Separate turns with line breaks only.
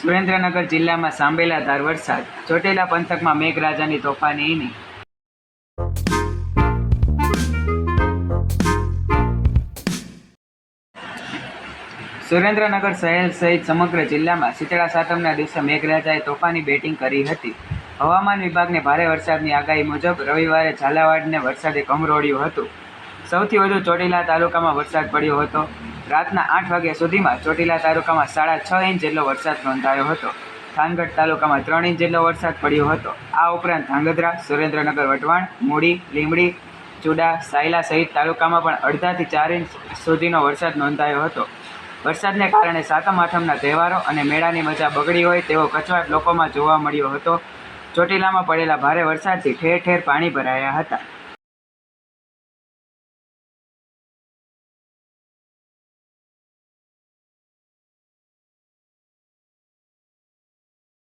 સુરેન્દ્રનગર જિલ્લામાં સાંભેલાધાર વરસાદ, ચોટીલા પંથકમાં મેઘરાજાની તોફાની ઇની સુરેન્દ્રનગર શહેર સહિત સમગ્ર જિલ્લામાં શીતળા સાતમના દિવસે મેઘરાજાએ તોફાની બેટિંગ કરી હતી. હવામાન વિભાગને ભારે વરસાદની આગાહી મુજબ રવિવારે ઝાલાવાડને વરસાદે કમરોડ્યું હતું. સૌથી વધુ ચોટીલા તાલુકામાં વરસાદ પડ્યો હતો. રાતના આઠ વાગ્યા સુધીમાં ચોટીલા તાલુકામાં સાડા છ ઇંચ જેટલો વરસાદ નોંધાયો હતો. થાનગઢ તાલુકામાં ત્રણ ઇંચ જેટલો વરસાદ પડ્યો હતો. આ ઉપરાંત ધાંગધ્રા, સુરેન્દ્રનગર, વટવાણ, મૂડી, લીંબડી, ચુડા, સાયલા સહિત તાલુકામાં પણ અડધાથી ચાર ઇંચ સુધીનો વરસાદ નોંધાયો હતો. વરસાદને કારણે સાતમ આઠમના તહેવારો અને મેળાની મજા બગડી હોય તેવો કચવાટ લોકોમાં જોવા મળ્યો હતો. ચોટીલામાં પડેલા ભારે વરસાદથી ઠેર ઠેર પાણી ભરાયા હતા.